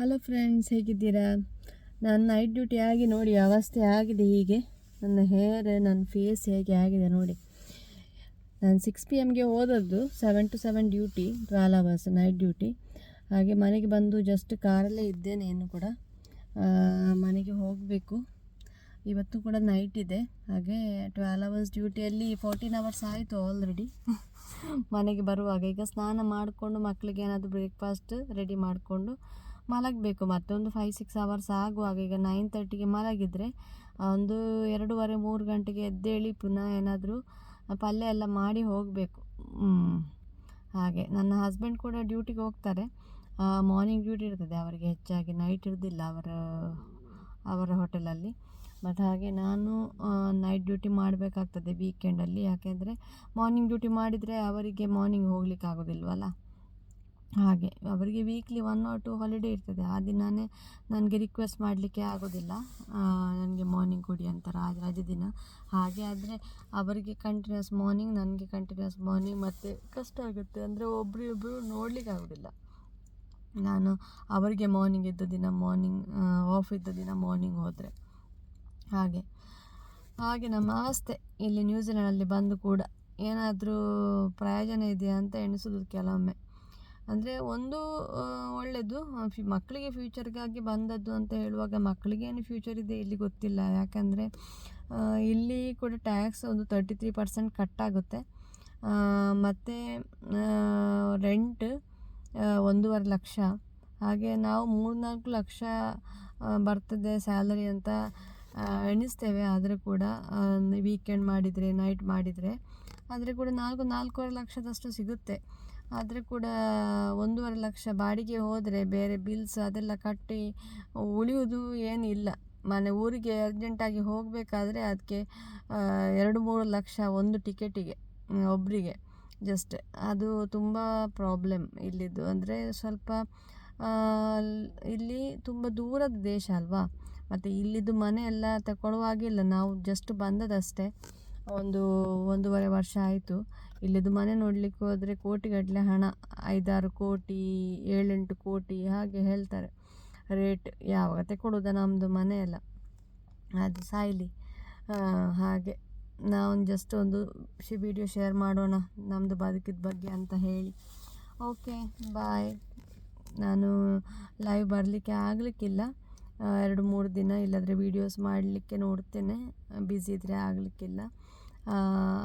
Hello friends ಹೇಗಿದ್ದೀರಾ? ನಾನು night duty ಆಗಿ ನೋಡಿ, ಅವಸ್ಥೆ ಆಗಿದೆ ಹೀಗೆ. ನನ್ನ ಹೇರ್ ನನ್ನ ಫೇಸ್ ಹೇಗೆ ಆಗಿದೆ ನೋಡಿ. ನಾನು ಸಿಕ್ಸ್ ಪಿ ಎಮ್ಗೆ ಹೋದದ್ದು seven to seven duty twelve hours night duty ಹಾಗೆ ಮನೆಗೆ ಬಂದು ಜಸ್ಟ್ ಕಾರಲ್ಲೇ ಇದ್ದೇನೆ ಇನ್ನು ಕೂಡ. ಮನೆಗೆ ಹೋಗಬೇಕು. ಇವತ್ತು ಕೂಡ ನೈಟ್ ಇದೆ. ಹಾಗೆ ಟ್ವೆಲ್ ಅವರ್ಸ್ ಡ್ಯೂಟಿಯಲ್ಲಿ ಫೋರ್ಟೀನ್ ಅವರ್ಸ್ ಆಯಿತು ಆಲ್ರೆಡಿ ಮನೆಗೆ ಬರುವಾಗ. ಈಗ ಸ್ನಾನ ಮಾಡಿಕೊಂಡು ಮಕ್ಕಳಿಗೆ ಏನಾದರೂ ಬ್ರೇಕ್ಫಾಸ್ಟ್ ರೆಡಿ ಮಾಡಿಕೊಂಡು ಮಲಗಬೇಕು ಮತ್ತೊಂದು ಫೈವ್ ಸಿಕ್ಸ್ ಅವರ್ಸ್ ಆಗುವಾಗ ಈಗ ನೈನ್ ತರ್ಟಿಗೆ ಮಲಗಿದರೆ ಒಂದು ಎರಡೂವರೆ, ಮೂರು ಗಂಟೆಗೆ ಎದ್ದೇಳಿ ಪುನಃ ಏನಾದರೂ ಪಲ್ಯ ಎಲ್ಲ ಮಾಡಿ ಹೋಗಬೇಕು. ಹಾಗೆ. ನನ್ನ ಹಸ್ಬೆಂಡ್ ಕೂಡ ಡ್ಯೂಟಿಗೆ ಹೋಗ್ತಾರೆ. ಮಾರ್ನಿಂಗ್ ಡ್ಯೂಟಿ ಇರ್ತದೆ. ಅವರಿಗೆ ಹೆಚ್ಚಾಗಿ ನೈಟ್ ಇರೋದಿಲ್ಲ ಅವರ ಅವರ ಹೋಟೆಲಲ್ಲಿ ಮತ್ತು ಹಾಗೆ ನಾನು ನೈಟ್ ಡ್ಯೂಟಿ ಮಾಡಬೇಕಾಗ್ತದೆ ವೀಕೆಂಡಲ್ಲಿ ಯಾಕೆಂದರೆ ಮಾರ್ನಿಂಗ್ ಡ್ಯೂಟಿ ಮಾಡಿದರೆ ಅವರಿಗೆ ಮಾರ್ನಿಂಗ್ ಹೋಗ್ಲಿಕ್ಕೆ ಆಗೋದಿಲ್ವಲ್ಲ? ಹಾಗೆ. ಅವರಿಗೆ weekly one or two holiday ಇರ್ತದೆ. ಆ ದಿನವೇ ನನಗೆ ರಿಕ್ವೆಸ್ಟ್ ಮಾಡಲಿಕ್ಕೆ ಆಗೋದಿಲ್ಲ. ನನಗೆ ಮಾರ್ನಿಂಗ್ ಕೊಡಿ ಅಂತ ಆ ರಜೆ ದಿನ. ಹಾಗೆ ಆದರೆ ಅವರಿಗೆ ಕಂಟಿನ್ಯೂಸ್ ಮಾರ್ನಿಂಗ್ ನನಗೆ ಕಂಟಿನ್ಯೂಸ್ ಮಾರ್ನಿಂಗ್ ಮತ್ತು ಕಷ್ಟ ಆಗುತ್ತೆ. ಅಂದರೆ ಒಬ್ಬರಿಗೊಬ್ಬರು ನೋಡಲಿಕ್ಕೆ ಆಗೋದಿಲ್ಲ. ನಾನು ಅವರಿಗೆ ಮಾರ್ನಿಂಗ್ ಇದ್ದ ದಿನ ಮಾರ್ನಿಂಗ್ ಆಫ್ ಇದ್ದ ದಿನ ಮಾರ್ನಿಂಗ್ ಹೋದರೆ. ಹಾಗೆ. ಹಾಗೆ ನಮ್ಮ ಅವಸ್ಥೆ ಇಲ್ಲಿ ನ್ಯೂಜಿಲೆಂಡಲ್ಲಿ ಬಂದು ಕೂಡ ಏನಾದರೂ ಪ್ರಯೋಜನ ಇದೆಯಾ ಅಂತ ಎಣಿಸೋದು ಕೆಲವೊಮ್ಮೆ. ಅಂದರೆ ಒಂದು ಒಳ್ಳೆಯದು ಮಕ್ಕಳಿಗೆ ಫ್ಯೂಚರ್ಗಾಗಿ ಬಂದದ್ದು ಅಂತ ಹೇಳುವಾಗ ಮಕ್ಕಳಿಗೇನು ಫ್ಯೂಚರ್ ಇದೆ ಇಲ್ಲಿ ಗೊತ್ತಿಲ್ಲ. ಯಾಕಂದರೆ ಇಲ್ಲಿ ಕೂಡ ಟ್ಯಾಕ್ಸ್ ಒಂದು ತರ್ಟಿ ತ್ರೀ ಪರ್ಸೆಂಟ್ ಕಟ್ಟಾಗುತ್ತೆ ಮತ್ತು ರೆಂಟ್ ಒಂದೂವರೆ ಲಕ್ಷ. ಹಾಗೆ ನಾವು ಮೂರ್ನಾಲ್ಕು ಲಕ್ಷ ಆ, ಬರ್ತದೆ ಸ್ಯಾಲರಿ ಅಂತ ಎಣಿಸ್ತೇವೆ. ಆದರೆ ಕೂಡ ವೀಕೆಂಡ್ ಮಾಡಿದರೆ ನೈಟ್ ಮಾಡಿದರೆ ಆದರೆ ಕೂಡ ನಾಲ್ಕು ನಾಲ್ಕೂವರೆ ಲಕ್ಷದಷ್ಟು ಸಿಗುತ್ತೆ. ಆದರೆ ಕೂಡ ಒಂದೂವರೆ ಲಕ್ಷ ಬಾಡಿಗೆ ಹೋದರೆ ಬೇರೆ ಬಿಲ್ಸ್ ಅದೆಲ್ಲ ಕಟ್ಟಿ ಉಳಿಯೋದು ಏನಿಲ್ಲ. ಮನೆ ಊರಿಗೆ ಅರ್ಜೆಂಟಾಗಿ ಹೋಗಬೇಕಾದ್ರೆ ಅದಕ್ಕೆ ಎರಡು ಮೂರು ಲಕ್ಷ ಒಂದು ಟಿಕೆಟಿಗೆ ಒಬ್ಬರಿಗೆ ಜಸ್ಟ್ ಅದು ತುಂಬ ಪ್ರಾಬ್ಲಮ್ ಇಲ್ಲಿದ್ದು. ಅಂದರೆ ಸ್ವಲ್ಪ ಇಲ್ಲಿ ತುಂಬ ದೂರದ ದೇಶ ಅಲ್ವಾ? ಮತ್ತು ಇಲ್ಲಿದ್ದು ಮನೆ ಎಲ್ಲ ತಗೊಳ್ಳುವಾಗಿಲ್ಲ ನಾವು ಜಸ್ಟ್ ಬಂದದಷ್ಟೇ. ಒಂದು ಒಂದೂವರೆ ವರ್ಷ ಆಯಿತು. ಇಲ್ಲಿದ್ದು ಮನೆ ನೋಡಲಿಕ್ಕೆ ಹೋದರೆ ಕೋಟಿಗಟ್ಟಲೆ ಹಣ. ಐದಾರು ಕೋಟಿ, ಏಳೆಂಟು ಕೋಟಿ ಹಾಗೆ ಹೇಳ್ತಾರೆ. ರೇಟ್ ಯಾವಾಗ ತಗೊಳ್ಳೋದ ನಮ್ಮದು ಮನೆ ಎಲ್ಲ. ಅದು ಸಾಯಿಲಿ. ಹಾಗೆ ನಾವು ಜಸ್ಟ್ ಒಂದು ಶಿ ವಿಡಿಯೋ ಶೇರ್ ಮಾಡೋಣ ನಮ್ಮದು ಬದುಕಿದ ಬಗ್ಗೆ ಅಂತ ಹೇಳಿ. ಓಕೆ ಬಾಯ್ ನಾನು ಲೈವ್ ಬರಲಿಕ್ಕೆ ಆಗಲಿಕ್ಕಿಲ್ಲ. ಎರಡು ಮೂರು ದಿನ ಇಲ್ಲಾಂದರೆ ವೀಡಿಯೋಸ್ ಮಾಡಲಿಕ್ಕೆ ನೋಡ್ತೇನೆ. ಬ್ಯುಸಿ ಇದ್ದರೆ ಆಗಲಿಕ್ಕಿಲ್ಲ.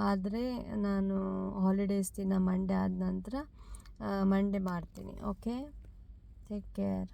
ಆದರೆ ನಾನು ಹಾಲಿಡೇಸ್ ದಿನ ಮಂಡೇ ಆದ ನಂತರ ಮಂಡೇ ಮಾಡ್ತೀನಿ. Okay take care